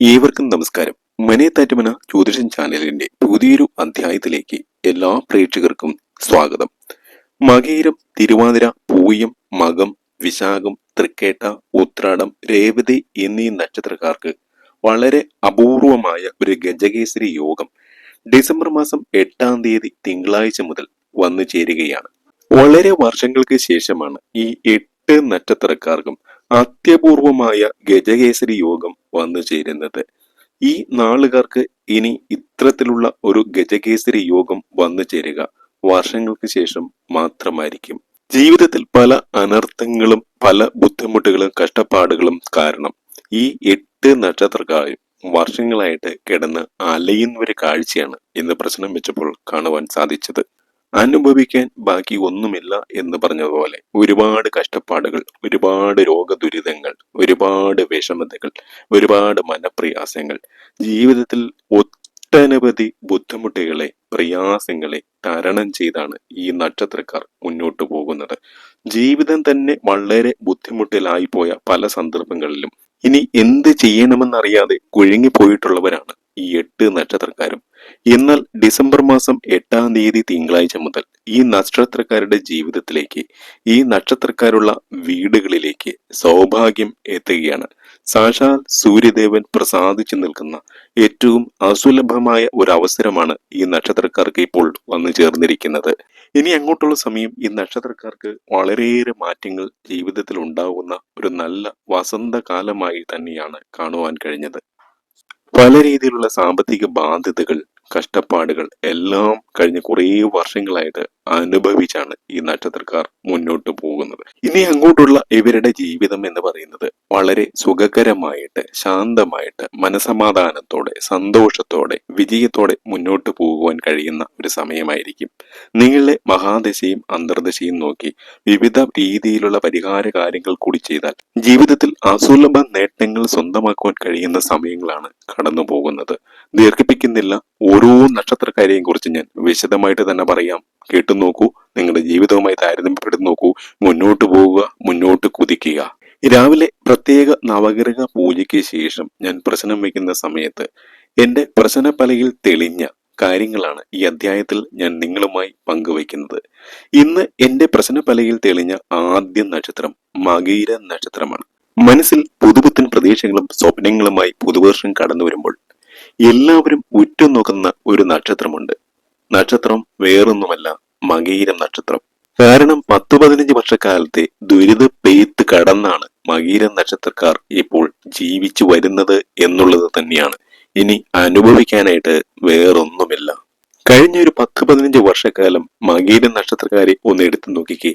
ഏവർക്കും നമസ്കാരം. മനേത്താറ്റുമന ജ്യോതിഷൻ ചാനലിന്റെ പുതിയൊരു അധ്യായത്തിലേക്ക് എല്ലാ പ്രേക്ഷകർക്കും സ്വാഗതം. മകീരം തിരുവാതിര പൂയം മകം വിശാഖം തൃക്കേട്ട ഉത്രാടം രേവതി എന്നീ നക്ഷത്രക്കാർക്ക് വളരെ അപൂർവമായ ഒരു ഗജകേസരി യോഗം ഡിസംബർ മാസം എട്ടാം തീയതി തിങ്കളാഴ്ച മുതൽ വന്നു ചേരുകയാണ് വളരെ വർഷങ്ങൾക്ക് ശേഷമാണ് ഈ എട്ട് നക്ഷത്രക്കാർക്കും അത്യപൂർവമായ ഗജകേസരി യോഗം വന്നു ചേരുന്നത്. ഈ നാളുകാർക്ക് ഇനി ഇത്തരത്തിലുള്ള ഒരു ഗജകേസരി യോഗം വന്നു ചേരുക വർഷങ്ങൾക്ക് ശേഷം മാത്രമായിരിക്കും. ജീവിതത്തിൽ പല അനർത്ഥങ്ങളും പല ബുദ്ധിമുട്ടുകളും കഷ്ടപ്പാടുകളും കാരണം ഈ എട്ട് നക്ഷത്രക്കാരും വർഷങ്ങളായിട്ട് കിടന്ന് അലയുന്ന ഒരു കാഴ്ചയാണ് ഇന്ന് പ്രശ്നം വെച്ചപ്പോൾ കാണുവാൻ സാധിച്ചത്. അനുഭവിക്കാൻ ബാക്കി ഒന്നുമില്ല എന്ന് പറഞ്ഞതുപോലെ ഒരുപാട് കഷ്ടപ്പാടുകൾ ഒരുപാട് രോഗദുരിതങ്ങൾ ഒരുപാട് വിഷമതകൾ ഒരുപാട് മനപ്രയാസങ്ങൾ ജീവിതത്തിൽ ഒട്ടനവധി ബുദ്ധിമുട്ടുകളെ പ്രയാസങ്ങളെ തരണം ചെയ്താണ് ഈ നക്ഷത്രക്കാർ മുന്നോട്ട് പോകുന്നത്. ജീവിതം തന്നെ വളരെ ബുദ്ധിമുട്ടിലായി പോയ പല സന്ദർഭങ്ങളിലും ഇനി എന്ത് ചെയ്യണമെന്നറിയാതെ കുഴുങ്ങിപ്പോയിട്ടുള്ളവരാണ്. എട്ട് നക്ഷത്രക്കാരും. എന്നാൽ ഡിസംബർ മാസം എട്ടാം തീയതി തിങ്കളാഴ്ച മുതൽ ഈ നക്ഷത്രക്കാരുടെ ജീവിതത്തിലേക്ക് ഈ നക്ഷത്രക്കാരുള്ള വീടുകളിലേക്ക് സൗഭാഗ്യം എത്തുകയാണ്. സാക്ഷാൽ സൂര്യദേവൻ പ്രസാദിച്ചു നിൽക്കുന്ന ഏറ്റവും അസുലഭമായ ഒരു അവസരമാണ് ഈ നക്ഷത്രക്കാർക്ക് ഇപ്പോൾ വന്നു ചേർന്നിരിക്കുന്നത്. ഇനി അങ്ങോട്ടുള്ള സമയം ഈ നക്ഷത്രക്കാർക്ക് വളരെയേറെ മാറ്റങ്ങൾ ജീവിതത്തിൽ ഉണ്ടാകുന്ന ഒരു നല്ല വസന്തകാലമായി തന്നെയാണ് കാണുവാൻ കഴിഞ്ഞത്. പല രീതിയിലുള്ള സാമ്പത്തിക ബാധ്യതകൾ കഷ്ടപ്പാടുകൾ എല്ലാം കഴിഞ്ഞ കുറേ വർഷങ്ങളായിട്ട് അനുഭവിച്ചാണ് ഈ നക്ഷത്രക്കാർ മുന്നോട്ട് പോകുന്നത്. ഇനി അങ്ങോട്ടുള്ള ഇവരുടെ ജീവിതം എന്ന് പറയുന്നത് വളരെ സുഖകരമായിട്ട് ശാന്തമായിട്ട് മനസമാധാനത്തോടെ സന്തോഷത്തോടെ വിജയത്തോടെ മുന്നോട്ട് പോകുവാൻ കഴിയുന്ന ഒരു സമയമായിരിക്കും. നിങ്ങളെ മഹാദശയും അന്തർദശയും നോക്കി വിവിധ രീതിയിലുള്ള പരിഹാര കാര്യങ്ങൾ കൂടി ചെയ്താൽ ജീവിതത്തിൽ അസുലഭ നേട്ടങ്ങൾ സ്വന്തമാക്കുവാൻ കഴിയുന്ന സമയങ്ങളാണ് കടന്നു പോകുന്നത്. ദീർഘിപ്പിക്കുന്നില്ല. ഓരോ നക്ഷത്രക്കാരെയും കുറിച്ച് ഞാൻ വിശദമായിട്ട് തന്നെ പറയാം. കേട്ടു നോക്കൂ. നിങ്ങളുടെ ജീവിതവുമായി താരതമ്യപ്പെടുത്തി നോക്കൂ. മുന്നോട്ട് പോവുക മുന്നോട്ട് കുതിക്കുക. രാവിലെ പ്രത്യേക നവഗ്രഹ പൂജയ്ക്ക് ശേഷം ഞാൻ പ്രശ്നം വയ്ക്കുന്ന സമയത്ത് എന്റെ പ്രശ്നപ്പലയിൽ തെളിഞ്ഞ കാര്യങ്ങളാണ് ഈ അധ്യായത്തിൽ ഞാൻ നിങ്ങളുമായി പങ്കുവയ്ക്കുന്നത്. ഇന്ന് എന്റെ പ്രശ്നപ്പലയിൽ തെളിഞ്ഞ ആദ്യ നക്ഷത്രം മകീര നക്ഷത്രമാണ്. മനസ്സിൽ പുതുപുത്തൻ പ്രതീക്ഷകളും സ്വപ്നങ്ങളുമായി പുതുവർഷം കടന്നു വരുമ്പോൾ എല്ലാവരും ഉറ്റുനോക്കുന്ന ഒരു നക്ഷത്രമുണ്ട്. നക്ഷത്രം വേറൊന്നുമല്ല മകീരം നക്ഷത്രം. കാരണം പത്തു പതിനഞ്ച് വർഷക്കാലത്തെ ദുരിത പെയ്ത്ത് കടന്നാണ് മകീരം നക്ഷത്രക്കാർ ഇപ്പോൾ ജീവിച്ചു വരുന്നത് എന്നുള്ളത് തന്നെയാണ്. ഇനി അനുഭവിക്കാനായിട്ട് വേറൊന്നുമില്ല. കഴിഞ്ഞ ഒരു പത്ത് പതിനഞ്ച് വർഷക്കാലം മകീരം നക്ഷത്രക്കാരെ ഒന്ന് എടുത്തു നോക്കിക്കേ.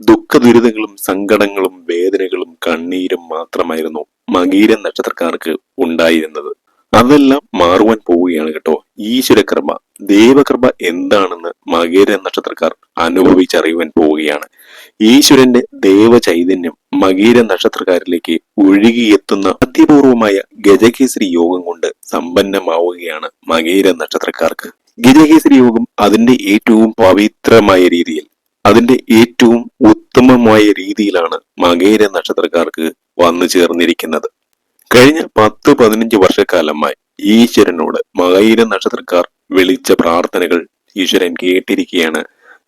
ദുഃഖ ദുരിതങ്ങളും സങ്കടങ്ങളും വേദനകളും കണ്ണീരും മാത്രമായിരുന്നു മകീര നക്ഷത്രക്കാർക്ക് ഉണ്ടായിരുന്നത്. അതെല്ലാം മാറുവാൻ പോവുകയാണ് കേട്ടോ. ഈശ്വരകൃപ ദൈവകൃപ എന്താണെന്ന് മകേര നക്ഷത്രക്കാർ അനുഭവിച്ചറിയുവാൻ പോവുകയാണ്. ഈശ്വരന്റെ ദേവചൈതന്യം മകീര നക്ഷത്രക്കാരിലേക്ക് ഒഴുകിയെത്തുന്ന അത്യപൂർവമായ ഗജകേസരി യോഗം കൊണ്ട് സമ്പന്നമാവുകയാണ് മകീര നക്ഷത്രക്കാർക്ക്. ഗജകേസരി യോഗം അതിന്റെ ഏറ്റവും പവിത്രമായ രീതിയിൽ അതിന്റെ ഏറ്റവും ഉത്തമമായ രീതിയിലാണ് മകേര നക്ഷത്രക്കാർക്ക് വന്നു ചേർന്നിരിക്കുന്നത്. കഴിഞ്ഞ പത്ത് പതിനഞ്ച് വർഷക്കാലമായി ഈശ്വരനോട് മകയിര നക്ഷത്രക്കാർ വിളിച്ച പ്രാർത്ഥനകൾ ഈശ്വരൻ കേട്ടിരിക്കുകയാണ്.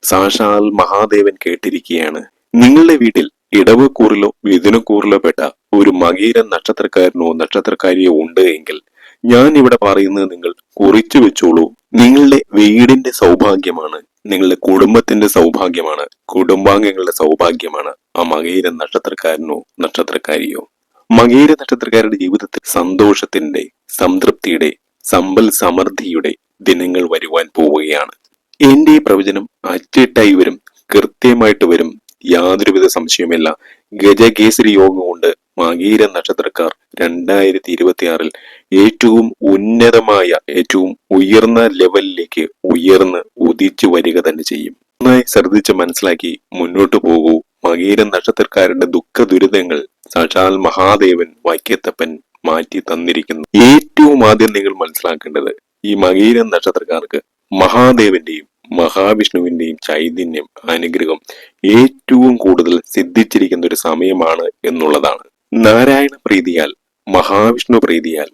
സാക്ഷാൽ മഹാദേവൻ കേട്ടിരിക്കുകയാണ്. നിങ്ങളുടെ വീട്ടിൽ ഇടവക്കൂറിലോ വിധുനക്കൂറിലോ പെട്ട ഒരു മകീര നക്ഷത്രക്കാരനോ നക്ഷത്രക്കാരിയോ ഉണ്ട് എങ്കിൽ ഞാൻ ഇവിടെ പറയുന്നത് നിങ്ങൾ കുറിച്ചു വെച്ചോളൂ. നിങ്ങളുടെ വീടിന്റെ സൗഭാഗ്യമാണ് നിങ്ങളുടെ കുടുംബത്തിന്റെ സൗഭാഗ്യമാണ് കുടുംബാംഗങ്ങളുടെ സൗഭാഗ്യമാണ് ആ മകീര നക്ഷത്രക്കാരനോ നക്ഷത്രക്കാരിയോ. മകീര നക്ഷത്രക്കാരുടെ ജീവിതത്തിൽ സന്തോഷത്തിന്റെ സംതൃപ്തിയുടെ സമ്പൽ സമൃദ്ധിയുടെ ദിനങ്ങൾ വരുവാൻ പോവുകയാണ്. എന്റെ ഈ പ്രവചനം അച്ചിട്ടായി വരും കൃത്യമായിട്ട് വരും. യാതൊരുവിധ സംശയമില്ല ഗജകേസരി യോഗം കൊണ്ട് മകീര നക്ഷത്രക്കാർ രണ്ടായിരത്തി ഇരുപത്തി ആറിൽ ഏറ്റവും ഉന്നതമായ ഏറ്റവും ഉയർന്ന ലെവലിലേക്ക് ഉയർന്ന് ഉദിച്ചു വരിക തന്നെ ചെയ്യും. നന്നായി ശ്രദ്ധിച്ച് മനസ്സിലാക്കി മുന്നോട്ട് പോകൂ. മകീര നക്ഷത്രക്കാരുടെ ദുഃഖ ദുരിതങ്ങൾ സാക്ഷാൽ മഹാദേവൻ വൈക്കത്തപ്പൻ മാറ്റി തന്നിരിക്കുന്നു. ഏറ്റവും ആദ്യം നിങ്ങൾ മനസ്സിലാക്കേണ്ടത് ഈ മകീര നക്ഷത്രക്കാർക്ക് മഹാദേവന്റെയും മഹാവിഷ്ണുവിന്റെയും ചൈതന്യം അനുഗ്രഹം ഏറ്റവും കൂടുതൽ സിദ്ധിച്ചിരിക്കുന്ന ഒരു സമയമാണ് എന്നുള്ളതാണ്. നാരായണ പ്രീതിയാൽ മഹാവിഷ്ണു പ്രീതിയാൽ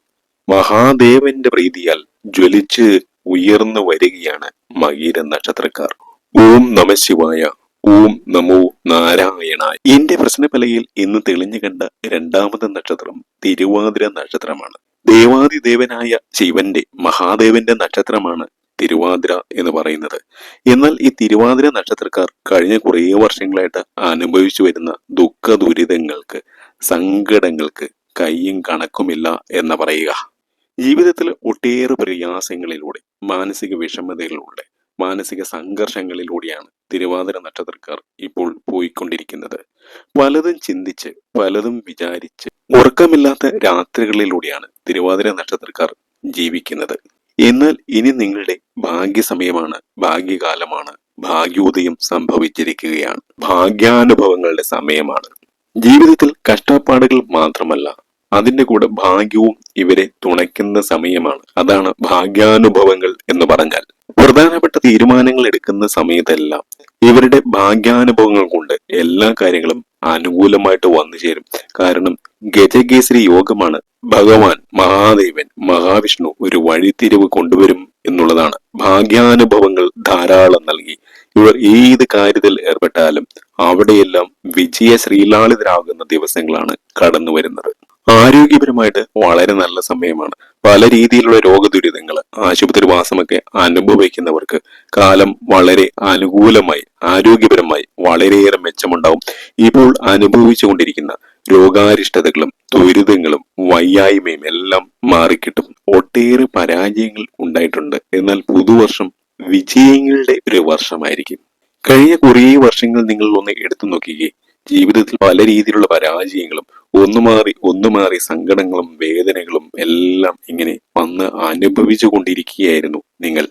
മഹാദേവന്റെ പ്രീതിയാൽ ജ്വലിച്ച് ഉയർന്നു വരികയാണ് മകീര നക്ഷത്രക്കാർ. ഓം നമ ശിവായ. ഓം നമോ നാരായണായ. എന്റെ പ്രശ്നപലയിൽ ഇന്ന് തെളിഞ്ഞു കണ്ട രണ്ടാമത്തെ നക്ഷത്രം തിരുവാതിര നക്ഷത്രമാണ്. ദേവാദിദേവനായ ശിവന്റെ മഹാദേവന്റെ നക്ഷത്രമാണ് തിരുവാതിര എന്ന് പറയുന്നത്. എന്നാൽ ഈ തിരുവാതിര നക്ഷത്രക്കാർ കഴിഞ്ഞ കുറേ വർഷങ്ങളായിട്ട് അനുഭവിച്ചു വരുന്ന ദുഃഖ ദുരിതങ്ങൾക്ക് സങ്കടങ്ങൾക്ക് കയ്യും കണക്കുമില്ല എന്ന് പറയുക. ജീവിതത്തിൽ ഒട്ടേറെ പ്രയാസങ്ങളിലൂടെ മാനസിക വിഷമതകളിലൂടെ മാനസിക സംഘർഷങ്ങളിലൂടെയാണ് തിരുവാതിര നക്ഷത്രക്കാർ ഇപ്പോൾ പോയിക്കൊണ്ടിരിക്കുന്നത്. പലതും ചിന്തിച്ച് പലതും വിചാരിച്ച് ഉറക്കമില്ലാത്ത രാത്രികളിലൂടെയാണ് തിരുവാതിര നക്ഷത്രക്കാർ ജീവിക്കുന്നത്. എന്നാൽ ഇനി നിങ്ങളുടെ ഭാഗ്യസമയമാണ് ഭാഗ്യകാലമാണ് ഭാഗ്യോദയം സംഭവിച്ചിരിക്കുകയാണ്. ഭാഗ്യാനുഭവങ്ങളുടെ സമയമാണ്. ജീവിതത്തിൽ കഷ്ടപ്പാടുകൾ മാത്രമല്ല അതിന്റെ കൂടെ ഭാഗ്യവും ഇവരെ തുണയ്ക്കുന്ന സമയമാണ്. അതാണ് ഭാഗ്യാനുഭവങ്ങൾ എന്ന് പറഞ്ഞാൽ. പ്രധാനപ്പെട്ട തീരുമാനങ്ങൾ എടുക്കുന്ന സമയത്തെല്ലാം ഇവരുടെ ഭാഗ്യാനുഭവങ്ങൾ കൊണ്ട് എല്ലാ കാര്യങ്ങളും അനുകൂലമായിട്ട് വന്നു ചേരും. കാരണം ഗജകേസരി യോഗമാണ് ഭഗവാൻ മഹാദേവൻ മഹാവിഷ്ണു ഒരു വഴിത്തിരിവ് കൊണ്ടുവരും എന്നുള്ളതാണ്. ഭാഗ്യാനുഭവങ്ങൾ ധാരാളം നൽകി. ഇവർ ഏത് കാര്യത്തിൽ ഏർപ്പെട്ടാലും അവിടെയെല്ലാം വിജയ ശ്രീലാളിതരാകുന്ന ദിവസങ്ങളാണ് കടന്നു വരുന്നത് ആരോഗ്യപരമായിട്ട് വളരെ നല്ല സമയമാണ്. പല രീതിയിലുള്ള രോഗദുരിതങ്ങൾ ആശുപത്രി വാസമൊക്കെ അനുഭവിക്കുന്നവർക്ക് കാലം വളരെ അനുകൂലമായി ആരോഗ്യപരമായി വളരെയേറെ മെച്ചമുണ്ടാവും. ഇപ്പോൾ അനുഭവിച്ചുകൊണ്ടിരിക്കുന്ന രോഗാരിഷ്ടതകളും ദുരിതങ്ങളും വയ്യായ്മയും എല്ലാം മാറിക്കിട്ടും. ഒട്ടേറെ പരാജയങ്ങൾ ഉണ്ടായിട്ടുണ്ട്. എന്നാൽ പുതുവർഷം വിജയങ്ങളുടെ ഒരു വർഷമായിരിക്കും. കഴിഞ്ഞ കുറേ വർഷങ്ങൾ നിങ്ങൾ ഒന്ന് എടുത്തു നോക്കിക്കേ. ജീവിതത്തിൽ പല രീതിയിലുള്ള പരാജയങ്ങളും ഒന്നു മാറി ഒന്നു മാറി സങ്കടങ്ങളും വേദനകളും എല്ലാം ഇങ്ങനെ വന്ന് അനുഭവിച്ചു കൊണ്ടിരിക്കുകയായിരുന്നു നിങ്ങൾ.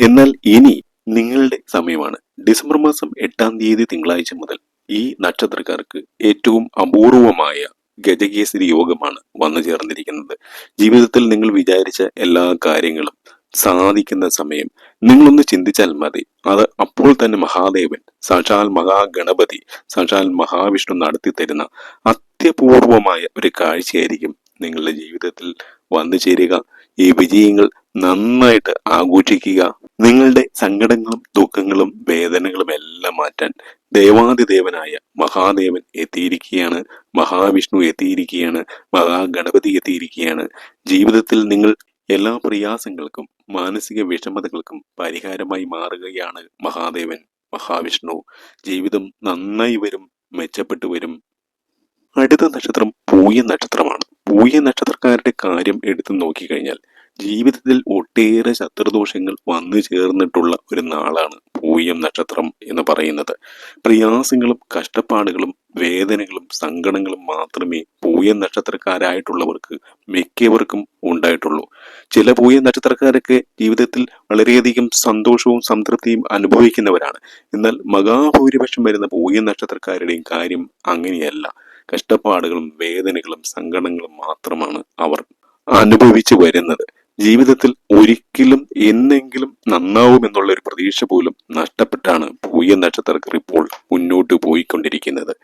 എന്നാൽ ഇനി നിങ്ങളുടെ സമയമാണ്. ഡിസംബർ മാസം എട്ടാം തീയതി തിങ്കളാഴ്ച മുതൽ ഈ നക്ഷത്രക്കാർക്ക് ഏറ്റവും അപൂർവമായ ഗജകേസരി യോഗമാണ് വന്നു ചേർന്നിരിക്കുന്നത് ജീവിതത്തിൽ നിങ്ങൾ വിചാരിച്ച എല്ലാ കാര്യങ്ങളും സാധിക്കുന്ന സമയം. നിങ്ങളൊന്ന് ചിന്തിച്ചാൽ മതി. അത് അപ്പോൾ തന്നെ മഹാദേവൻ സാക്ഷാൽ മഹാഗണപതി സാക്ഷാൽ മഹാവിഷ്ണു നടത്തി തരുന്ന അത്യപൂർവമായ ഒരു കാഴ്ചയായിരിക്കും നിങ്ങളുടെ ജീവിതത്തിൽ വന്നു ചേരുക. ഈ വിജയങ്ങൾ നന്നായിട്ട് ആഘോഷിക്കുക. നിങ്ങളുടെ സങ്കടങ്ങളും ദുഃഖങ്ങളും വേദനകളും എല്ലാം മാറ്റാൻ ദേവാദിദേവനായ മഹാദേവൻ എത്തിയിരിക്കുകയാണ്. മഹാവിഷ്ണു എത്തിയിരിക്കുകയാണ്. മഹാഗണപതി എത്തിയിരിക്കുകയാണ്. ജീവിതത്തിൽ നിങ്ങൾ എല്ലാ പ്രയാസങ്ങൾക്കും മാനസിക വിഷമതകൾക്കും പരിഹാരമായി മാറുകയാണ് മഹാദേവൻ മഹാവിഷ്ണു. ജീവിതം നന്നായി വരും മെച്ചപ്പെട്ടു വരും. അടുത്ത നക്ഷത്രം പൂയ നക്ഷത്രമാണ്. പൂയ നക്ഷത്രക്കാരുടെ കാര്യം എടുത്തു നോക്കിക്കഴിഞ്ഞാൽ ജീവിതത്തിൽ ഒട്ടേറെ ശത്രുദോഷങ്ങൾ വന്നു ചേർന്നിട്ടുള്ള ഒരു നാളാണ് പൂയം നക്ഷത്രം എന്ന് പറയുന്നത്. പ്രയാസങ്ങളും കഷ്ടപ്പാടുകളും വേദനകളും സങ്കടങ്ങളും മാത്രമേ പൂയ നക്ഷത്രക്കാരായിട്ടുള്ളവർക്ക് മിക്കവർക്കും ഉണ്ടായിട്ടുള്ളൂ. ചില പൂയ നക്ഷത്രക്കാരൊക്കെ ജീവിതത്തിൽ വളരെയധികം സന്തോഷവും സംതൃപ്തിയും അനുഭവിക്കുന്നവരാണ്. എന്നാൽ മഹാഭൂരിപക്ഷം വരുന്ന പൂയ നക്ഷത്രക്കാരുടെയും കാര്യം അങ്ങനെയല്ല. കഷ്ടപ്പാടുകളും വേദനകളും സങ്കടങ്ങളും മാത്രമാണ് അവർ അനുഭവിച്ചു വരുന്നത്. ജീവിതത്തിൽ ഒരിക്കലും എന്നെങ്കിലും നന്നാവും എന്നുള്ള ഒരു പ്രതീക്ഷ പോലും നഷ്ടപ്പെട്ടാണ് പൂയ നക്ഷത്രക്കാർ ഇപ്പോൾ മുന്നോട്ട് പോയിക്കൊണ്ടിരിക്കുന്നത്.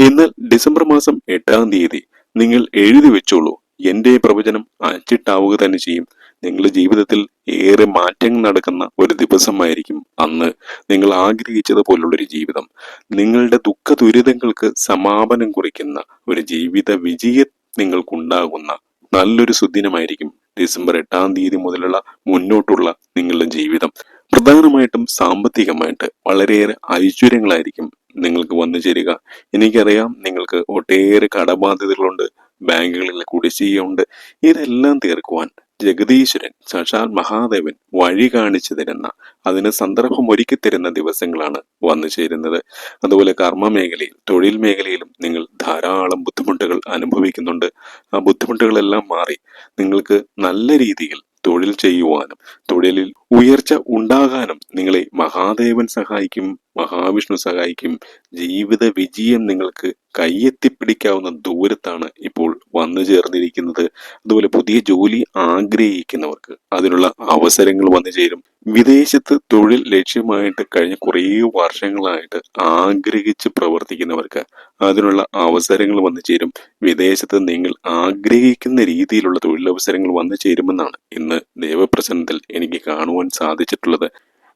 എന്നാൽ ഡിസംബർ മാസം എട്ടാം തീയതി നിങ്ങൾ എഴുതി വെച്ചോളൂ. എന്റെ പ്രവചനം അച്ചിട്ടാവുക തന്നെ ചെയ്യും. നിങ്ങളുടെ ജീവിതത്തിൽ ഏറെ മാറ്റങ്ങൾ നടക്കുന്ന ഒരു ദിവസമായിരിക്കും അന്ന്. നിങ്ങൾ ആഗ്രഹിച്ചതുപോലുള്ളൊരു ജീവിതം. നിങ്ങളുടെ ദുഃഖ ദുരിതങ്ങൾക്ക് സമാപനം കുറിക്കുന്ന ഒരു ജീവിത വിജയം നിങ്ങൾക്കുണ്ടാകുന്ന നല്ലൊരു സുദിനമായിരിക്കും ഡിസംബർ എട്ടാം തീയതി മുതലുള്ള മുന്നോട്ടുള്ള നിങ്ങളുടെ ജീവിതം. പ്രധാനമായിട്ടും സാമ്പത്തികമായിട്ട് വളരെയേറെ ഐശ്വര്യങ്ങളായിരിക്കും നിങ്ങൾക്ക് വന്നു ചേരുക. എനിക്കറിയാം നിങ്ങൾക്ക് ഒട്ടേറെ കടബാധ്യതകളുണ്ട് ബാങ്കുകളിൽ കുടിശ്ശികയുണ്ട് ഇതെല്ലാം തീർക്കുവാൻ ജഗദീശ്വരൻ സാക്ഷാൽ മഹാദേവൻ വഴി കാണിച്ചു തരുന്ന അതിന് സന്ദർഭം ഒരുക്കി തരുന്ന ദിവസങ്ങളാണ് വന്നു ചേരുന്നത്. അതുപോലെ കർമ്മ മേഖലയിൽ തൊഴിൽ മേഖലയിലും നിങ്ങൾ ധാരാളം ബുദ്ധിമുട്ടുകൾ അനുഭവിക്കുന്നുണ്ട്. ആ ബുദ്ധിമുട്ടുകളെല്ലാം മാറി നിങ്ങൾക്ക് നല്ല രീതിയിൽ തൊഴിൽ ചെയ്യുവാനും തൊഴിലിൽ ഉയർച്ച ഉണ്ടാകാനും നിങ്ങളെ മഹാദേവൻ സഹായിക്കും മഹാവിഷ്ണു സഹായിക്കും ജീവിത വിജയം നിങ്ങൾക്ക് കയ്യെത്തിപ്പിടിക്കാവുന്ന ദൂരത്താണ് ഇപ്പോൾ വന്നു ചേർന്നിരിക്കുന്നത്. അതുപോലെ പുതിയ ജോലി ആഗ്രഹിക്കുന്നവർക്ക് അതിനുള്ള അവസരങ്ങൾ വന്നു ചേരും. വിദേശത്ത് തൊഴിൽ ലക്ഷ്യമായിട്ട് കഴിഞ്ഞ കുറേ വർഷങ്ങളായിട്ട് ആഗ്രഹിച്ച് പ്രവർത്തിക്കുന്നവർക്ക് അതിനുള്ള അവസരങ്ങൾ വന്നു ചേരും. വിദേശത്ത് നിങ്ങൾ ആഗ്രഹിക്കുന്ന രീതിയിലുള്ള തൊഴിലവസരങ്ങൾ വന്നു ചേരുമെന്നാണ് ഇന്ന് ദേവപ്രസന്നത്തിൽ എനിക്ക് കാണുവാൻ സാധിച്ചിട്ടുള്ളത്.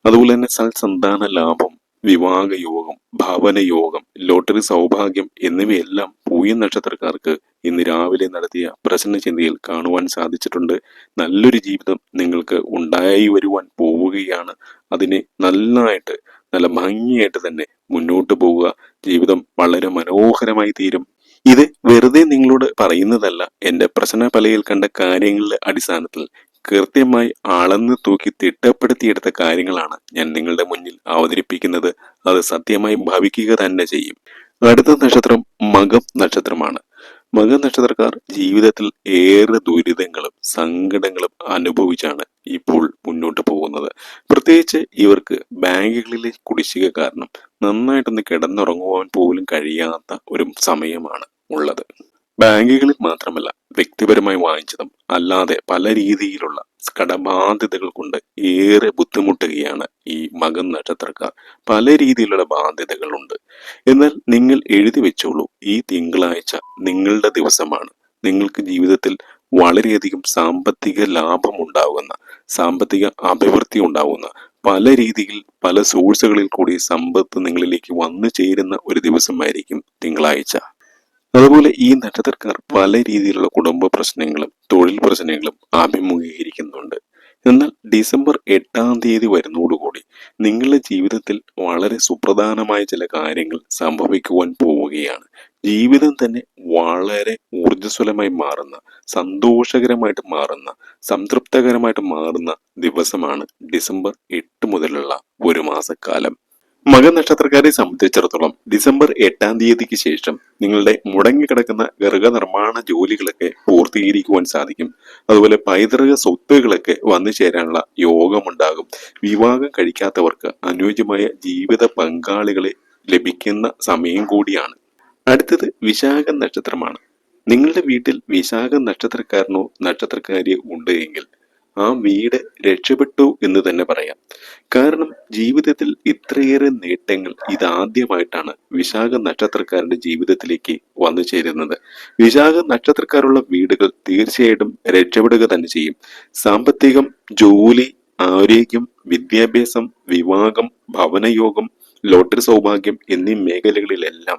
അതുപോലെ തന്നെ സൽസന്താന ലാഭം വിവാഹ യോഗം ഭവന യോഗം ലോട്ടറി സൗഭാഗ്യം എന്നിവയെല്ലാം പൂയ നക്ഷത്രക്കാർക്ക് ഇന്ന് രാവിലെ നടത്തിയ പ്രസന്ന ചിന്തയിൽ കാണുവാൻ സാധിച്ചിട്ടുണ്ട്. നല്ലൊരു ജീവിതം നിങ്ങൾക്ക് ഉണ്ടായി വരുവാൻ പോവുകയാണ്. അതിനെ നന്നായിട്ട് നല്ല ഭംഗിയായിട്ട് തന്നെ മുന്നോട്ട് പോവുക. ജീവിതം വളരെ മനോഹരമായി തീരും. ഇത് വെറുതെ നിങ്ങളോട് പറയുന്നതല്ല. എന്റെ പ്രശ്ന പലയിൽ കണ്ട കാര്യങ്ങളുടെ അടിസ്ഥാനത്തിൽ കൃത്യമായി അളന്ന് തൂക്കി തിട്ടപ്പെടുത്തിയെടുത്ത കാര്യങ്ങളാണ് ഞാൻ നിങ്ങളുടെ മുന്നിൽ അവതരിപ്പിക്കുന്നത്. അത് സത്യമായി ഭവിക്കുക തന്നെ ചെയ്യും. അടുത്ത നക്ഷത്രം മകം നക്ഷത്രമാണ്. മകം നക്ഷത്രക്കാർ ജീവിതത്തിൽ ഏറെ ദുരിതങ്ങളും സങ്കടങ്ങളും അനുഭവിച്ചാണ് ഇപ്പോൾ മുന്നോട്ട് പോകുന്നത്. പ്രത്യേകിച്ച് ഇവർക്ക് ബാങ്കുകളിലെ കുടിശ്ശിക കാരണം നന്നായിട്ടൊന്ന് കിടന്നുറങ്ങുവാൻ പോലും കഴിയാത്ത ഒരു സമയമാണ് ഉള്ളത്. ബാങ്കുകളിൽ മാത്രമല്ല വ്യക്തിപരമായി വാങ്ങിച്ചതും അല്ലാതെ പല രീതിയിലുള്ള കടബാധ്യതകൾ കൊണ്ട് ഏറെ ബുദ്ധിമുട്ടുകയാണ് ഈ മകൻ നക്ഷത്രക്കാർ. പല രീതിയിലുള്ള ബാധ്യതകളുണ്ട് എന്നാൽ നിങ്ങൾ എഴുതി വെച്ചോളൂ ഈ തിങ്കളാഴ്ച നിങ്ങളുടെ ദിവസമാണ്. നിങ്ങൾക്ക് ജീവിതത്തിൽ വളരെയധികം സാമ്പത്തിക ലാഭം ഉണ്ടാകുന്ന സാമ്പത്തിക അഭിവൃദ്ധി ഉണ്ടാകുന്ന പല രീതിയിൽ പല സോഴ്സുകളിൽ കൂടി സമ്പത്ത് നിങ്ങളിലേക്ക് വന്നു ചേരുന്ന ഒരു ദിവസമായിരിക്കും തിങ്കളാഴ്ച. അതുപോലെ ഈ നക്ഷത്രക്കാർ പല രീതിയിലുള്ള കുടുംബ പ്രശ്നങ്ങളും തൊഴിൽ പ്രശ്നങ്ങളും അഭിമുഖീകരിക്കുന്നുണ്ട്. എന്നാൽ ഡിസംബർ എട്ടാം തീയതി വരുന്നതോടുകൂടി നിങ്ങളുടെ ജീവിതത്തിൽ വളരെ സുപ്രധാനമായ ചില കാര്യങ്ങൾ സംഭവിക്കുവാൻ പോവുകയാണ്. ജീവിതം തന്നെ വളരെ ഊർജസ്വലമായി മാറുന്ന സന്തോഷകരമായിട്ട് മാറുന്ന സംതൃപ്തകരമായിട്ട് മാറുന്ന ദിവസമാണ് ഡിസംബർ എട്ട് മുതലുള്ള ഒരു മാസക്കാലം. മക നക്ഷത്രക്കാരെ സംബന്ധിച്ചിടത്തോളം ഡിസംബർ എട്ടാം തീയതിക്ക് ശേഷം നിങ്ങളുടെ മുടങ്ങിക്കിടക്കുന്ന ഗർഭനിർമ്മാണ ജോലികളൊക്കെ പൂർത്തീകരിക്കുവാൻ സാധിക്കും. അതുപോലെ പൈതൃക സ്വത്തുകളൊക്കെ വന്നു ചേരാനുള്ള യോഗമുണ്ടാകും. വിവാഹം കഴിക്കാത്തവർക്ക് അനുയോജ്യമായ ജീവിത പങ്കാളികളെ ലഭിക്കുന്ന സമയം കൂടിയാണ്. അടുത്തത് വിശാഖ നക്ഷത്രമാണ്. നിങ്ങളുടെ വീട്ടിൽ വിശാഖ നക്ഷത്രക്കാരനോ നക്ഷത്രക്കാരിയോ ഉണ്ട് എങ്കിൽ ആ വീട് രക്ഷപ്പെട്ടു എന്ന് തന്നെ പറയാം. കാരണം ജീവിതത്തിൽ ഇത്രയേറെ നേട്ടങ്ങൾ ഇതാദ്യമായിട്ടാണ് വിശാഖ നക്ഷത്രക്കാരുടെ ജീവിതത്തിലേക്ക് വന്നു ചേരുന്നത്. വിശാഖ നക്ഷത്രക്കാരുള്ള വീടുകൾ തീർച്ചയായിട്ടും രക്ഷപ്പെടുക തന്നെ ചെയ്യും. സാമ്പത്തികം ജോലി ആരോഗ്യം വിദ്യാഭ്യാസം വിവാഹം ഭവനയോഗം ലോട്ടറി സൗഭാഗ്യം എന്നീ മേഖലകളിലെല്ലാം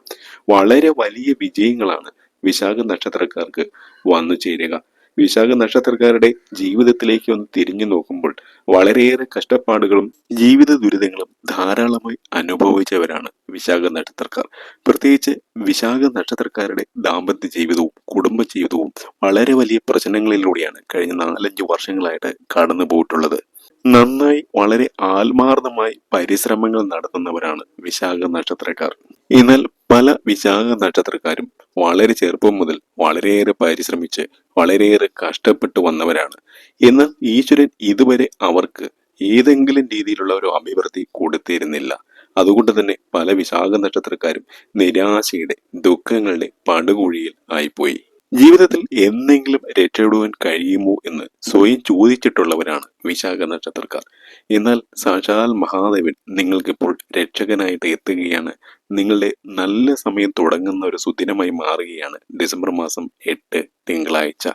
വളരെ വലിയ വിജയങ്ങളാണ് വിശാഖ നക്ഷത്രക്കാർക്ക് വന്നു ചേരുക. വിശാഖ നക്ഷത്രക്കാരുടെ ജീവിതത്തിലേക്ക് ഒന്ന് തിരിഞ്ഞു നോക്കുമ്പോൾ വളരെയേറെ കഷ്ടപ്പാടുകളും ജീവിത ദുരിതങ്ങളും ധാരാളമായി അനുഭവിച്ചവരാണ് വിശാഖ നക്ഷത്രക്കാർ പ്രത്യേകിച്ച് വിശാഖ നക്ഷത്രക്കാരുടെ ദാമ്പത്യ ജീവിതവും കുടുംബ ജീവിതവും വളരെ വലിയ പ്രശ്നങ്ങളിലൂടെയാണ് കഴിഞ്ഞ നാലഞ്ച് വർഷങ്ങളായിട്ട് കടന്നു പോയിട്ടുള്ളത് നന്നായി വളരെ ആത്മാർത്ഥമായി പരിശ്രമങ്ങൾ നടത്തുന്നവരാണ് വിശാഖ നക്ഷത്രക്കാർ. എന്നാൽ പല വിശാഖ നക്ഷത്രക്കാരും വളരെ ചെറുപ്പം മുതൽ വളരെയേറെ പരിശ്രമിച്ച് വളരെയേറെ കഷ്ടപ്പെട്ടു വന്നവരാണ്. എന്നാൽ ഈശ്വരൻ ഇതുവരെ അവർക്ക് ഏതെങ്കിലും രീതിയിലുള്ള ഒരു അഭിവൃദ്ധി കൊടുത്തിരുന്നില്ല. അതുകൊണ്ട് തന്നെ പല വിശാഖ നക്ഷത്രക്കാരും നിരാശയുടെ ദുഃഖങ്ങളുടെ പടുകുഴിയിൽ ആയിപ്പോയി. ജീവിതത്തിൽ എന്തെങ്കിലും രക്ഷപ്പെടുവാൻ കഴിയുമോ എന്ന് സ്വയം ചോദിച്ചിട്ടുള്ളവരാണ് വിശാഖ നക്ഷത്രക്കാർ. എന്നാൽ സാക്ഷാൽ മഹാദേവൻ നിങ്ങൾക്കിപ്പോൾ രക്ഷകനായിട്ട് എത്തുകയാണ്. നിങ്ങളുടെ നല്ല സമയം തുടങ്ങുന്ന ഒരു സുദിനമായി മാറുകയാണ് ഡിസംബർ മാസം എട്ട് തിങ്കളാഴ്ച.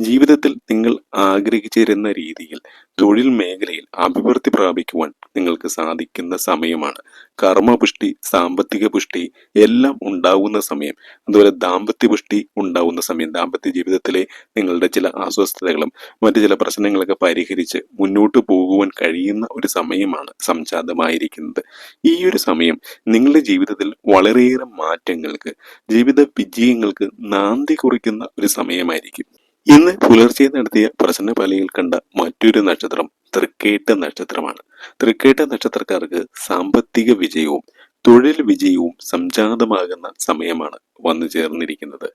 ജീവിതത്തിൽ നിങ്ങൾ ആഗ്രഹിച്ചിരുന്ന രീതിയിൽ തൊഴിൽ മേഖലയിൽ അഭിവൃദ്ധി പ്രാപിക്കുവാൻ നിങ്ങൾക്ക് സാധിക്കുന്ന സമയമാണ്. കർമ്മപുഷ്ടി സാമ്പത്തിക പുഷ്ടി എല്ലാം ഉണ്ടാവുന്ന സമയം അതുപോലെ ദാമ്പത്യ പുഷ്ടി ഉണ്ടാവുന്ന സമയം. ദാമ്പത്യ ജീവിതത്തിലെ നിങ്ങളുടെ ചില അസ്വസ്ഥതകളും മറ്റു ചില പ്രശ്നങ്ങളൊക്കെ പരിഹരിച്ച് മുന്നോട്ട് പോകുവാൻ കഴിയുന്ന ഒരു സമയമാണ് സംജാതമായിരിക്കുന്നത്. ഈ ഒരു സമയം നിങ്ങളുടെ ജീവിതത്തിൽ വളരെയേറെ മാറ്റങ്ങൾക്ക് ജീവിത വിജയങ്ങൾക്ക് നാന്തി കുറിക്കുന്ന ഒരു സമയമായിരിക്കും. ഇന്ന് പുലർച്ചെ നടത്തിയ പ്രശ്ന പലയിൽ കണ്ട മറ്റൊരു നക്ഷത്രം തൃക്കേട്ട നക്ഷത്രമാണ്. തൃക്കേട്ട നക്ഷത്രക്കാർക്ക് സാമ്പത്തിക വിജയവും തൊഴിൽ വിജയവും സംജാതമാകുന്ന സമയമാണ് വന്നു ചേർന്നിരിക്കുന്നത്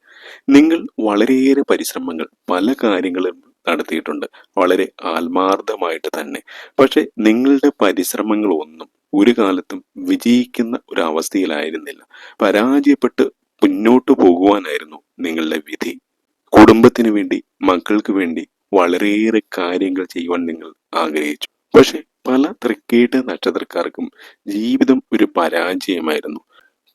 നിങ്ങൾ വളരെയേറെ പരിശ്രമങ്ങൾ പല കാര്യങ്ങളും നടത്തിയിട്ടുണ്ട്. വളരെ ആത്മാർത്ഥമായിട്ട് തന്നെ. പക്ഷെ നിങ്ങളുടെ പരിശ്രമങ്ങളൊന്നും ഒരു കാലത്തും വിജയിക്കുന്ന ഒരു അവസ്ഥയിലായിരുന്നില്ല പരാജയപ്പെട്ട് മുന്നോട്ട് പോകുവാനായിരുന്നു നിങ്ങളുടെ വിധി. കുടുംബത്തിന് വേണ്ടി മക്കൾക്ക് വേണ്ടി വളരെയേറെ കാര്യങ്ങൾ ചെയ്യുവാൻ നിങ്ങൾ ആഗ്രഹിച്ചു. പക്ഷെ പല തൃക്കേട്ട നക്ഷത്രക്കാർക്കും ജീവിതം ഒരു പരാജയമായിരുന്നു.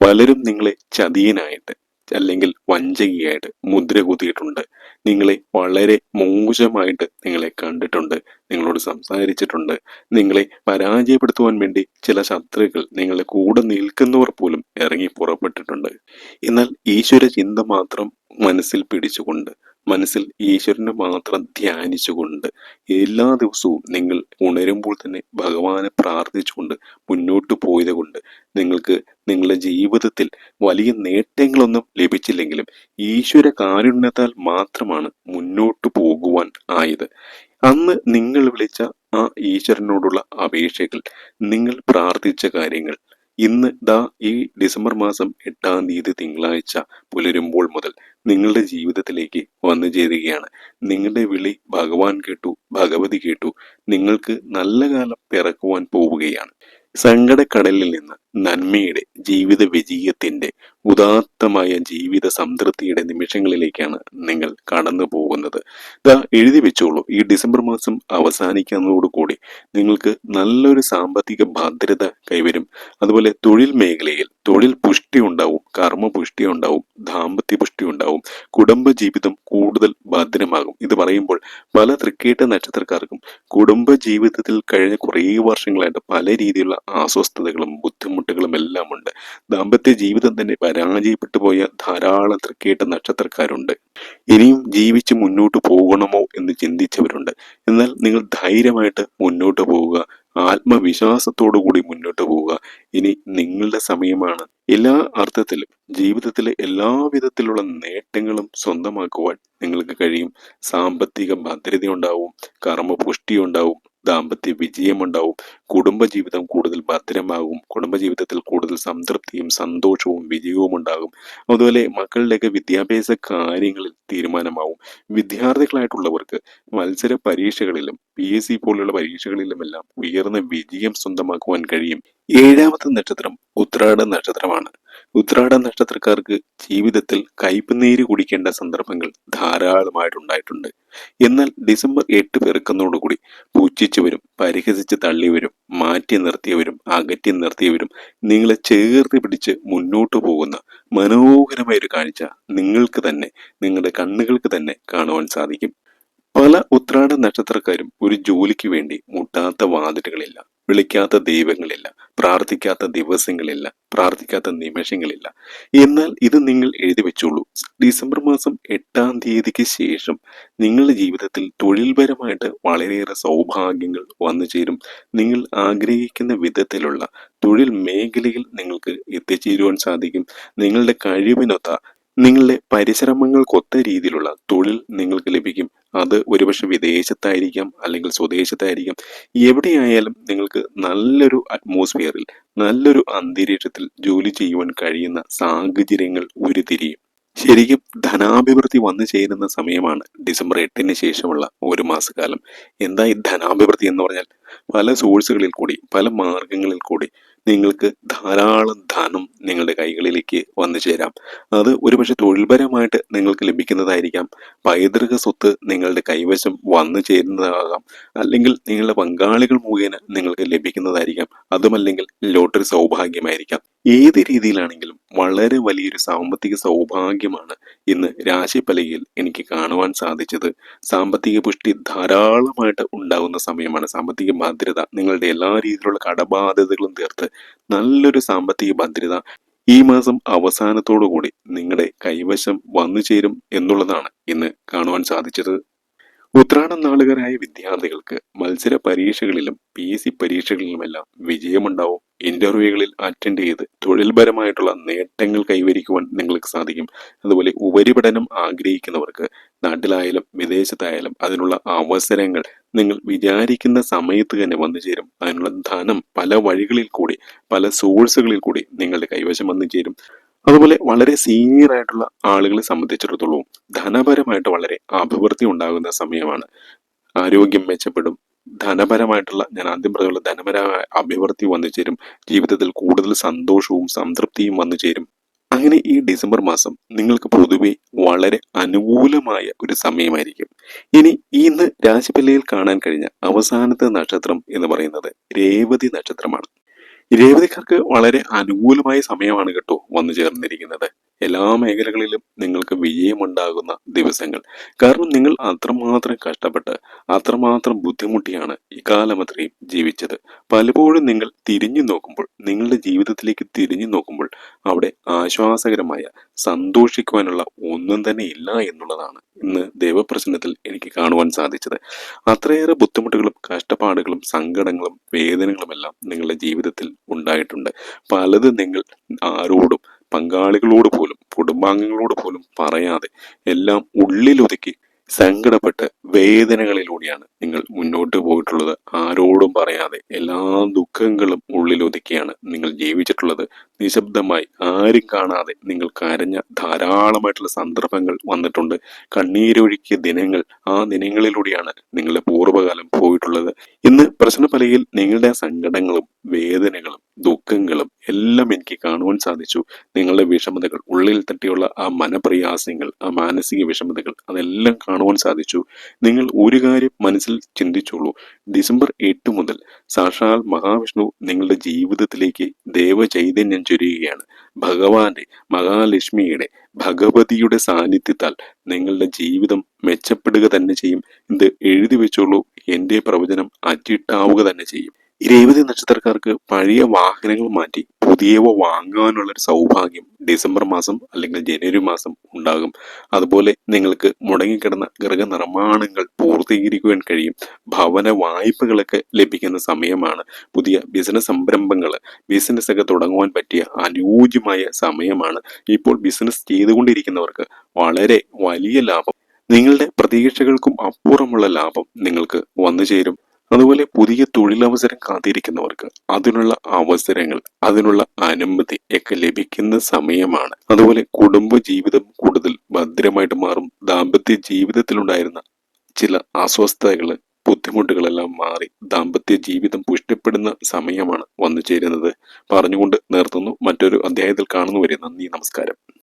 പലരും നിങ്ങളെ ചതിയനായിട്ട് അല്ലെങ്കിൽ വഞ്ചകിയായിട്ട് മുദ്ര കുത്തിയിട്ടുണ്ട്. നിങ്ങളെ വളരെ മോശമായിട്ട് നിങ്ങളെ കണ്ടിട്ടുണ്ട് നിങ്ങളോട് സംസാരിച്ചിട്ടുണ്ട്. നിങ്ങളെ പരാജയപ്പെടുത്തുവാൻ വേണ്ടി ചില ശത്രുക്കൾ നിങ്ങളെ കൂടെ നിൽക്കുന്നവർ പോലും ഇറങ്ങി പുറപ്പെട്ടിട്ടുണ്ട്. എന്നാൽ ഈശ്വര ചിന്ത മാത്രം മനസ്സിൽ പിടിച്ചുകൊണ്ട് മനസ്സിൽ ഈശ്വരനെ മാത്രം ധ്യാനിച്ചുകൊണ്ട് എല്ലാ ദിവസവും നിങ്ങൾ ഉണരുമ്പോൾ തന്നെ ഭഗവാനെ പ്രാർത്ഥിച്ചുകൊണ്ട് മുന്നോട്ട് പോയത് കൊണ്ട് നിങ്ങൾക്ക് നിങ്ങളുടെ ജീവിതത്തിൽ വലിയ നേട്ടങ്ങളൊന്നും ലഭിച്ചില്ലെങ്കിലും ഈശ്വര കാരുണ്യത്താൽ മാത്രമാണ് മുന്നോട്ട് പോകുവാൻ ആയത്. അന്ന് നിങ്ങൾ വിളിച്ച ആ ഈശ്വരനോടുള്ള അപേക്ഷകൾ നിങ്ങൾ പ്രാർത്ഥിച്ച കാര്യങ്ങൾ ഇന്ന് ദാ ഈ ഡിസംബർ മാസം എട്ടാം തീയതി തിങ്കളാഴ്ച പുലരുമ്പോൾ മുതൽ നിങ്ങളുടെ ജീവിതത്തിലേക്ക് വന്നു ചേരുകയാണ്. നിങ്ങളുടെ വിളി ഭഗവാൻ കേട്ടു ഭഗവതി കേട്ടു. നിങ്ങൾക്ക് നല്ല കാലം പിറക്കുവാൻ പോവുകയാണ്. സങ്കടക്കടലിൽ നിന്ന് നന്മയുടെ ജീവിത വിജയത്തിന്റെ ഉദാത്തമായ ജീവിത സംതൃപ്തിയുടെ നിമിഷങ്ങളിലേക്കാണ് നിങ്ങൾ കടന്നു പോകുന്നത്. ഇതാ എഴുതി വെച്ചോളൂ. ഈ ഡിസംബർ മാസം അവസാനിക്കുന്നതോടുകൂടി നിങ്ങൾക്ക് നല്ലൊരു സാമ്പത്തിക ഭദ്രത കൈവരും. അതുപോലെ തൊഴിൽ മേഖലയിൽ തൊഴിൽ പുഷ്ടി ഉണ്ടാവും കർമ്മ പുഷ്ടി ഉണ്ടാവും ദാമ്പത്യ പുഷ്ടി ഉണ്ടാവും കുടുംബ ജീവിതം കൂടുതൽ ഭദ്രമാകും. ഇത് പറയുമ്പോൾ പല തൃക്കേട്ട നക്ഷത്രക്കാർക്കും കുടുംബ ജീവിതത്തിൽ കഴിഞ്ഞ കുറേ വർഷങ്ങളായിട്ട് പല രീതിയിലുള്ള അസ്വസ്ഥതകളും ബുദ്ധിമുട്ടുകളും എല്ലാം ഉണ്ട് ദാമ്പത്യ ജീവിതം തന്നെ പരാജയപ്പെട്ടു പോയ ധാരാളം തൃക്കേട്ട നക്ഷത്രക്കാരുണ്ട്. ഇനിയും ജീവിച്ച് മുന്നോട്ട് പോകണമോ എന്ന് ചിന്തിച്ചവരുണ്ട്. എന്നാൽ നിങ്ങൾ ധൈര്യമായിട്ട് മുന്നോട്ട് പോവുക. ആത്മവിശ്വാസത്തോടു കൂടി മുന്നോട്ട് പോവുക. ഇനി നിങ്ങളുടെ സമയമാണ്. എല്ലാ അർത്ഥത്തിലും ജീവിതത്തിലെ എല്ലാ വിധത്തിലുള്ള നേട്ടങ്ങളും സ്വന്തമാക്കുവാൻ നിങ്ങൾക്ക് കഴിയും. സാമ്പത്തിക കർമ്മപുഷ്ടി ഉണ്ടാവും. ദാമ്പത്യ വിജയമുണ്ടാവും. കുടുംബജീവിതം കൂടുതൽ ഭദ്രമാകും. കുടുംബജീവിതത്തിൽ കൂടുതൽ സംതൃപ്തിയും സന്തോഷവും വിജയവും ഉണ്ടാകും. അതുപോലെ മക്കളുടെയൊക്കെ വിദ്യാഭ്യാസ കാര്യങ്ങളിൽ തീരുമാനമാവും. വിദ്യാർത്ഥികളായിട്ടുള്ളവർക്ക് മത്സര പരീക്ഷകളിലും പി എസ് സി പോലുള്ള പരീക്ഷകളിലുമെല്ലാം ഉയർന്ന വിജയം സ്വന്തമാക്കുവാൻ കഴിയും. ഏഴാമത്തെ നക്ഷത്രം ഉത്രാട നക്ഷത്രമാണ്. ഉത്രാട നക്ഷത്രക്കാർക്ക് ജീവിതത്തിൽ കയ്പുനീര് കുടിക്കേണ്ട സന്ദർഭങ്ങൾ ധാരാളമായിട്ടുണ്ടായിട്ടുണ്ട്. എന്നാൽ ഡിസംബർ എട്ട് പിറക്കുന്നതോടുകൂടി പൂച്ചിച്ചു വരും പരിഹസിച്ച് തള്ളിയവരും മാറ്റി നിർത്തിയവരും അകറ്റി നിർത്തിയവരും നിങ്ങളെ ചേർത്ത് പിടിച്ച് മുന്നോട്ട് പോകുന്ന മനോഹരമായ ഒരു കാഴ്ച നിങ്ങൾക്ക് തന്നെ നിങ്ങളുടെ കണ്ണുകൾക്ക് തന്നെ കാണുവാൻ സാധിക്കും. പല ഉത്രാട നക്ഷത്രക്കാരും ഒരു ജോലിക്ക് വേണ്ടി മുട്ടാത്ത വാതിലുകളില്ല വിളിക്കാത്ത ദൈവങ്ങളില്ല പ്രാർത്ഥിക്കാത്ത ദിവസങ്ങളില്ല പ്രാർത്ഥിക്കാത്ത നിമിഷങ്ങളില്ല. എന്നാൽ ഇത് നിങ്ങൾ എഴുതി വെച്ചോളൂ. ഡിസംബർ മാസം എട്ടാം തീയതിക്ക് ശേഷം നിങ്ങളുടെ ജീവിതത്തിൽ തൊഴിൽപരമായിട്ട് വളരെയേറെ സൗഭാഗ്യങ്ങൾ വന്നു ചേരും. നിങ്ങൾ ആഗ്രഹിക്കുന്ന വിധത്തിലുള്ള തൊഴിൽ മേഖലയിൽ നിങ്ങൾക്ക് എത്തിച്ചേരുവാൻ സാധിക്കും. നിങ്ങളുടെ കഴിവിനൊത്ത നിങ്ങളുടെ പരിശ്രമങ്ങൾക്കൊത്ത രീതിയിലുള്ള തൊഴിൽ നിങ്ങൾക്ക് ലഭിക്കും. അത് ഒരുപക്ഷെ വിദേശത്തായിരിക്കാം അല്ലെങ്കിൽ സ്വദേശത്തായിരിക്കാം. എവിടെയായാലും നിങ്ങൾക്ക് നല്ലൊരു അറ്റ്മോസ്ഫിയറിൽ നല്ലൊരു അന്തരീക്ഷത്തിൽ ജോലി ചെയ്യുവാൻ കഴിയുന്ന സാഹചര്യങ്ങൾ ഉരുത്തിരിയും. ശരിക്കും ധനാഭിവൃദ്ധി വന്നു ചേരുന്ന സമയമാണ് ഡിസംബർ എട്ടിന് ശേഷമുള്ള ഒരു മാസക്കാലം. എന്താ ഈ ധനാഭിവൃദ്ധി എന്ന് പറഞ്ഞാൽ പല സോഴ്സുകളിൽ കൂടി പല മാർഗങ്ങളിൽ കൂടി നിങ്ങൾക്ക് ധാരാളം ധനം നിങ്ങളുടെ കൈകളിലേക്ക് വന്നു ചേരാം. അത് ഒരുപക്ഷെ തൊഴിൽപരമായിട്ട് നിങ്ങൾക്ക് ലഭിക്കുന്നതായിരിക്കാം. പൈതൃക സ്വത്ത് നിങ്ങളുടെ കൈവശം വന്നു ചേരുന്നതാകാം. അല്ലെങ്കിൽ നിങ്ങളുടെ പങ്കാളികൾ മുഖേന നിങ്ങൾക്ക് ലഭിക്കുന്നതായിരിക്കാം. അതുമല്ലെങ്കിൽ ലോട്ടറി സൗഭാഗ്യമായിരിക്കാം. ഏത് രീതിയിലാണെങ്കിലും വളരെ വലിയൊരു സാമ്പത്തിക സൗഭാഗ്യമാണ് ഇന്ന് രാശിപ്പലകയിൽ എനിക്ക് കാണുവാൻ സാധിച്ചത്. സാമ്പത്തിക പുഷ്ടി ധാരാളമായിട്ട് ഉണ്ടാകുന്ന സമയമാണ്. സാമ്പത്തിക ഭദ്രത നിങ്ങളുടെ എല്ലാ രീതിയിലുള്ള കടബാധ്യതകളും തീർത്ത് നല്ലൊരു സാമ്പത്തിക ഭദ്രത ഈ മാസം അവസാനത്തോടു കൂടി നിങ്ങളുടെ കൈവശം വന്നു ചേരും എന്നുള്ളതാണ് ഇന്ന് കാണുവാൻ സാധിച്ചത്. ഉത്രാടം നാളുകാരായ വിദ്യാർത്ഥികൾക്ക് മത്സര പരീക്ഷകളിലും പി എസ് സി പരീക്ഷകളിലുമെല്ലാം വിജയമുണ്ടാവും. ഇന്റർവ്യൂകളിൽ അറ്റൻഡ് ചെയ്ത് തൊഴിൽപരമായിട്ടുള്ള നേട്ടങ്ങൾ കൈവരിക്കുവാൻ നിങ്ങൾക്ക് സാധിക്കും. അതുപോലെ ഉപരിപഠനം ആഗ്രഹിക്കുന്നവർക്ക് നാട്ടിലായാലും വിദേശത്തായാലും അതിനുള്ള അവസരങ്ങൾ നിങ്ങൾ വിചാരിക്കുന്ന സമയത്ത് തന്നെ വന്നു ചേരും. അതിനുള്ള ധനം പല വഴികളിൽ കൂടി പല സോഴ്സുകളിൽ കൂടി നിങ്ങളുടെ കൈവശം വന്നു ചേരും. അതുപോലെ വളരെ സീനിയർ ആയിട്ടുള്ള ആളുകളെ സംബന്ധിച്ചിടത്തോളം ധനപരമായിട്ട് വളരെ അഭിവൃദ്ധി ഉണ്ടാകുന്ന സമയമാണ്. ആരോഗ്യം മെച്ചപ്പെടും. ധനപരമായിട്ടുള്ള ഞാൻ ആദ്യം പറഞ്ഞുള്ള ധനപരമായ അഭിവൃദ്ധി വന്നു ചേരും. ജീവിതത്തിൽ കൂടുതൽ സന്തോഷവും സംതൃപ്തിയും വന്നു ചേരും. അങ്ങനെ ഈ ഡിസംബർ മാസം നിങ്ങൾക്ക് പൊതുവെ വളരെ അനുകൂലമായ ഒരു സമയമായിരിക്കും. ഇനി ഇന്ന് രാശിപ്പല്ലയിൽ കാണാൻ കഴിഞ്ഞ അവസാനത്തെ നക്ഷത്രം എന്ന് പറയുന്നത് രേവതി നക്ഷത്രമാണ്. രേവതിക്കാർക്ക് വളരെ അനുകൂലമായ സമയമാണ് കേട്ടോ വന്നു ചേർന്നിരിക്കുന്നത്. എല്ലാ മേഖലകളിലും നിങ്ങൾക്ക് വിജയമുണ്ടാകുന്ന ദിവസങ്ങൾ. കാരണം നിങ്ങൾ അത്രമാത്രം കഷ്ടപ്പെട്ട് അത്രമാത്രം ബുദ്ധിമുട്ടിയാണ് ഈ കാലം അത്രയും ജീവിച്ചത്. പലപ്പോഴും നിങ്ങൾ തിരിഞ്ഞു നോക്കുമ്പോൾ നിങ്ങളുടെ ജീവിതത്തിലേക്ക് തിരിഞ്ഞു നോക്കുമ്പോൾ അവിടെ ആശ്വാസകരമായ സന്തോഷിക്കുവാനുള്ള ഒന്നും തന്നെ ഇല്ല എന്നുള്ളതാണ് ഇന്ന് ദൈവപ്രശ്നത്തിൽ എനിക്ക് കാണുവാൻ സാധിച്ചത്. അത്രയേറെ ബുദ്ധിമുട്ടുകളും കഷ്ടപ്പാടുകളും സങ്കടങ്ങളും വേദനകളുമെല്ലാം നിങ്ങളുടെ ജീവിതത്തിൽ ഉണ്ടായിട്ടുണ്ട്. പലത് നിങ്ങൾ ആരോടും പങ്കാളികളോട് പോലും കുടുംബാംഗങ്ങളോട് പോലും പറയാതെ എല്ലാം ഉള്ളിലൊതുക്കി സങ്കടപ്പെട്ട് വേദനകളിലൂടെയാണ് നിങ്ങൾ മുന്നോട്ട് പോയിട്ടുള്ളത്. ആരോടും പറയാതെ എല്ലാ ദുഃഖങ്ങളും ഉള്ളിലൊതുക്കിയാണ് നിങ്ങൾ ജീവിച്ചിട്ടുള്ളത്. നിശബ്ദമായി ആരും കാണാതെ നിങ്ങൾ കരഞ്ഞ ധാരാളമായിട്ടുള്ള സന്ദർഭങ്ങൾ വന്നിട്ടുണ്ട്. കണ്ണീരൊഴുക്കിയ ദിനങ്ങൾ ആ ദിനങ്ങളിലൂടെയാണ് നിങ്ങളുടെ പൂർവകാലം പോയിട്ടുള്ളത്. ഇന്ന് പ്രശ്നപലയിൽ നിങ്ങളുടെ സങ്കടങ്ങളും വേദനകളും ദുഃഖങ്ങളും എല്ലാം എനിക്ക് കാണുവാൻ സാധിച്ചു. നിങ്ങളുടെ വിഷമതകൾ ഉള്ളിൽ തട്ടിയുള്ള ആ മനപ്രയാസങ്ങൾ ആ മാനസിക വിഷമതകൾ അതെല്ലാം കാണുവാൻ സാധിച്ചു. നിങ്ങൾ ഒരു കാര്യം മനസ്സിൽ ചിന്തിച്ചോളൂ. ഡിസംബർ എട്ട് മുതൽ സാക്ഷാൽ മഹാവിഷ്ണു നിങ്ങളുടെ ജീവിതത്തിലേക്ക് ദേവചൈതന്യം ചൊരിയുകയാണ്. ഭഗവാന്റെ മഹാലക്ഷ്മിയുടെ ഭഗവതിയുടെ സാന്നിധ്യത്താൽ നിങ്ങളുടെ ജീവിതം മെച്ചപ്പെടുക തന്നെ ചെയ്യും. ഇത് എഴുതി വെച്ചോളൂ. എന്റെ പ്രവചനം അറ്റിട്ടാവുക തന്നെ ചെയ്യും. ഈ രേവതി നക്ഷത്രക്കാർക്ക് പഴയ വാഹനങ്ങൾ മാറ്റി പുതിയവ വാങ്ങാനുള്ള ഒരു സൗഭാഗ്യം ഡിസംബർ മാസം അല്ലെങ്കിൽ ജനുവരി മാസം ഉണ്ടാകും. അതുപോലെ നിങ്ങൾക്ക് മുടങ്ങിക്കിടന്ന ഗൃഹനിർമ്മാണങ്ങൾ പൂർത്തീകരിക്കുവാൻ കഴിയും. ഭവന വായ്പകളൊക്കെ ലഭിക്കുന്ന സമയമാണ്. പുതിയ ബിസിനസ് സംരംഭങ്ങൾ ബിസിനസ് ഒക്കെ തുടങ്ങുവാൻ പറ്റിയ അനുയോജ്യമായ സമയമാണ്. ഇപ്പോൾ ബിസിനസ് ചെയ്തുകൊണ്ടിരിക്കുന്നവർക്ക് വളരെ വലിയ ലാഭം. നിങ്ങളുടെ പ്രതീക്ഷകൾക്കും അപ്പുറമുള്ള ലാഭം നിങ്ങൾക്ക് വന്നു ചേരും അതുപോലെ പുതിയ തൊഴിലവസരം കാത്തിരിക്കുന്നവർക്ക് അതിനുള്ള അവസരങ്ങൾ അതിനുള്ള അനുമതി ഒക്കെ ലഭിക്കുന്ന സമയമാണ്. അതുപോലെ കുടുംബ ജീവിതം കൂടുതൽ ഭദ്രമായിട്ട് മാറും. ദാമ്പത്യ ജീവിതത്തിലുണ്ടായിരുന്ന ചില അസ്വസ്ഥതകൾ ബുദ്ധിമുട്ടുകളെല്ലാം മാറി ദാമ്പത്യ ജീവിതം പുഷ്ടിപ്പെടുന്ന സമയമാണ് വന്നു ചേരുന്നത്. പറഞ്ഞുകൊണ്ട് നിർത്തുന്നു. മറ്റൊരു അധ്യായത്തിൽ കാണുന്നവരെ നന്ദി നമസ്കാരം.